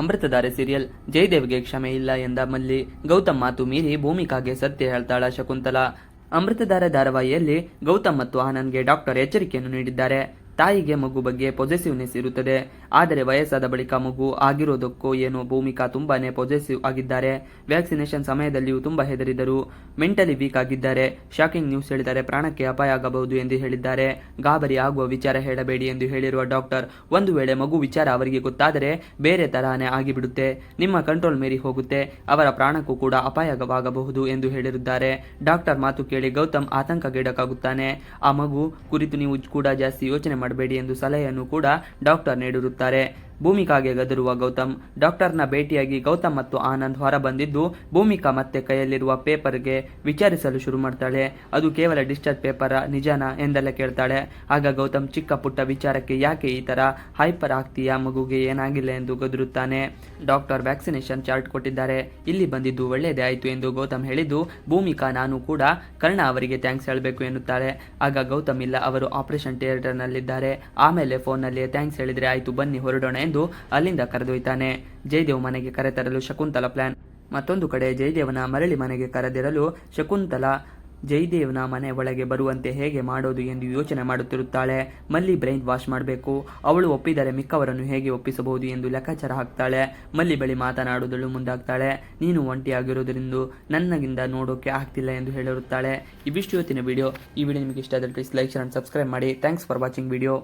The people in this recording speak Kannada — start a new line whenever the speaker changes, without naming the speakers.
ಅಮೃತಧಾರೆ ಸೀರಿಯಲ್ ಜಯದೇವ್ಗೆ ಕ್ಷಮೆ ಇಲ್ಲ ಎಂದ ಮಲ್ಲಿ, ಗೌತಮ್ ಮಾತು ಮೀರಿ ಭೂಮಿಕಾಗೆ ಸತ್ಯ ಹೇಳ್ತಾಳ ಶಕುಂತಲಾ. ಅಮೃತಧಾರೆ ಧಾರಾವಾಹಿಯಲ್ಲಿ ಗೌತಮ್ ಮತ್ತು ಆನಂದ್ಗೆ ಡಾಕ್ಟರ್ ಎಚ್ಚರಿಕೆಯನ್ನು ನೀಡಿದ್ದಾರೆ. ತಾಯಿಗೆ ಮಗು ಬಗ್ಗೆ ಪೊಸೆಸಿವ್ನೆಸ್ ಇರುತ್ತದೆ. ಆದರೆ ವಯಸ್ಸಾದ ಬಳಿಕ ಮಗು ಆಗಿರೋದಕ್ಕೂ ಏನೋ, ಭೂಮಿಕಾ ತುಂಬಾನೇ ಪೊಸೆಸಿವ್ ಆಗಿದ್ದಾರೆ. ವ್ಯಾಕ್ಸಿನೇಷನ್ ಸಮಯದಲ್ಲಿಯೂ ತುಂಬಾ ಹೆದರಿದರು. ಮೆಂಟಲಿ ವೀಕ್ ಆಗಿದ್ದಾರೆ. ಶಾಕಿಂಗ್ ನ್ಯೂಸ್ ಹೇಳಿದರೆ ಪ್ರಾಣಕ್ಕೆ ಅಪಾಯ ಆಗಬಹುದು ಎಂದು ಹೇಳಿದ್ದಾರೆ. ಗಾಬರಿ ಆಗುವ ವಿಚಾರ ಹೇಳಬೇಡಿ ಎಂದು ಹೇಳಿರುವ ಡಾಕ್ಟರ್, ಒಂದು ವೇಳೆ ಮಗು ವಿಚಾರ ಅವರಿಗೆ ಗೊತ್ತಾದರೆ ಬೇರೆ ತರಹನೇ ಆಗಿಬಿಡುತ್ತೆ. ನಿಮ್ಮ ಕಂಟ್ರೋಲ್ ಮೀರಿ ಹೋಗುತ್ತೆ. ಅವರ ಪ್ರಾಣಕ್ಕೂ ಕೂಡ ಅಪಾಯವಾಗಬಹುದು ಎಂದು ಹೇಳಿರುತ್ತಾರೆ. ಡಾಕ್ಟರ್ ಮಾತು ಕೇಳಿ ಗೌತಮ್ ಆತಂಕಗೀಡಕ್ಕಾಗುತ್ತಾನೆ ಆ ಮಗು ಕುರಿತು ನೀವು ಕೂಡ ಜಾಸ್ತಿ ಯೋಚನೆ ಮಾಡಬೇಡಿ ಎಂದು ಸಲಹೆಯನ್ನು ಕೂಡ ಡಾಕ್ಟರ್ ನೀಡಿರುತ್ತಾರೆ. ಭೂಮಿಕಾಗೆ ಗದರುವ ಗೌತಮ್, ಡಾಕ್ಟರ್ನ ಭೇಟಿಯಾಗಿ ಗೌತಮ್ ಮತ್ತು ಆನಂದ್ ಹೊರಬಂದಿದ್ದು, ಭೂಮಿಕಾ ಮತ್ತೆ ಕೈಯಲ್ಲಿರುವ ಪೇಪರ್ಗೆ ವಿಚಾರಿಸಲು ಶುರು ಮಾಡ್ತಾಳೆ. ಅದು ಕೇವಲ ಡಿಸ್ಚಾರ್ಜ್ ಪೇಪರ, ನಿಜಾನ ಎಂದೆಲ್ಲ ಕೇಳ್ತಾಳೆ. ಆಗ ಗೌತಮ್ ಚಿಕ್ಕ ಪುಟ್ಟ ವಿಚಾರಕ್ಕೆ ಯಾಕೆ ಈ ತರ ಹೈಪರ್ ಆಗ್ತೀಯಾ ಮಗುಗೆ, ಏನಾಗಿಲ್ಲ ಎಂದು ಗದರುತ್ತಾನೆ. ಡಾಕ್ಟರ್ ವ್ಯಾಕ್ಸಿನೇಷನ್ ಚಾರ್ಟ್ ಕೊಟ್ಟಿದ್ದಾರೆ. ಇಲ್ಲಿ ಬಂದಿದ್ದು ಒಳ್ಳೆಯದೇ ಆಯಿತು ಎಂದು ಗೌತಮ್ ಹೇಳಿದ್ದು, ಭೂಮಿಕಾ ನಾನು ಕೂಡ ಕರ್ಣ ಅವರಿಗೆ ಥ್ಯಾಂಕ್ಸ್ ಹೇಳಬೇಕು ಎನ್ನುತ್ತಾಳೆ. ಆಗ ಗೌತಮ್ ಇಲ್ಲ, ಅವರು ಆಪರೇಷನ್ ಥಿಯೇಟರ್ನಲ್ಲಿದ್ದಾರೆ. ಆಮೇಲೆ ಫೋನ್ನಲ್ಲಿಯೇ ಥ್ಯಾಂಕ್ಸ್ ಹೇಳಿದರೆ ಆಯಿತು, ಬನ್ನಿ ಹೊರಡೋಣ ಎಂದು ಅಲ್ಲಿಂದ ಕರೆದೊಯ್ತಾನೆ. ಜಯದೇವ್ ಮನೆಗೆ ಕರೆತರಲು ಶಕುಂತಲ ಪ್ಲಾನ್ ಮತ್ತೊಂದು ಕಡೆ ಜಯದೇವನ ಮರಳಿ ಮನೆಗೆ ಕರೆದಿರಲು ಶಕುಂತಲ ಜಯದೇವನ ಮನೆ ಒಳಗೆ ಬರುವಂತೆ ಹೇಗೆ ಮಾಡೋದು ಎಂದು ಯೋಚನೆ ಮಾಡುತ್ತಿರುತ್ತಾಳೆ. ಮಲ್ಲಿ ಬ್ರೈನ್ ವಾಶ್ ಮಾಡಬೇಕು. ಅವಳು ಒಪ್ಪಿದರೆ ಮಿಕ್ಕವರನ್ನು ಹೇಗೆ ಒಪ್ಪಿಸಬಹುದು ಎಂದು ಲೆಕ್ಕಾಚಾರ ಹಾಕ್ತಾಳೆ. ಮಲ್ಲಿ ಬಳಿ ಮಾತನಾಡುವುದಳು ಮುಂದಾಗ್ತಾಳೆ. ನೀನು ಒಂಟಿಯಾಗಿರೋದ್ರಿಂದ ನನ್ನಗಿಂದ ನೋಡೋಕೆ ಆಗ್ತಿಲ್ಲ ಎಂದು ಹೇಳಿರುತ್ತಾಳೆ. ಇವಿಷ್ಟು ಇವತ್ತಿನ ವಿಡಿಯೋ ಈ ವಿಡಿಯೋ ನಿಮಗೆ ಇಷ್ಟ ಆದರೆ please like share and subscribe ಮಾಡಿ. Thanks for watching video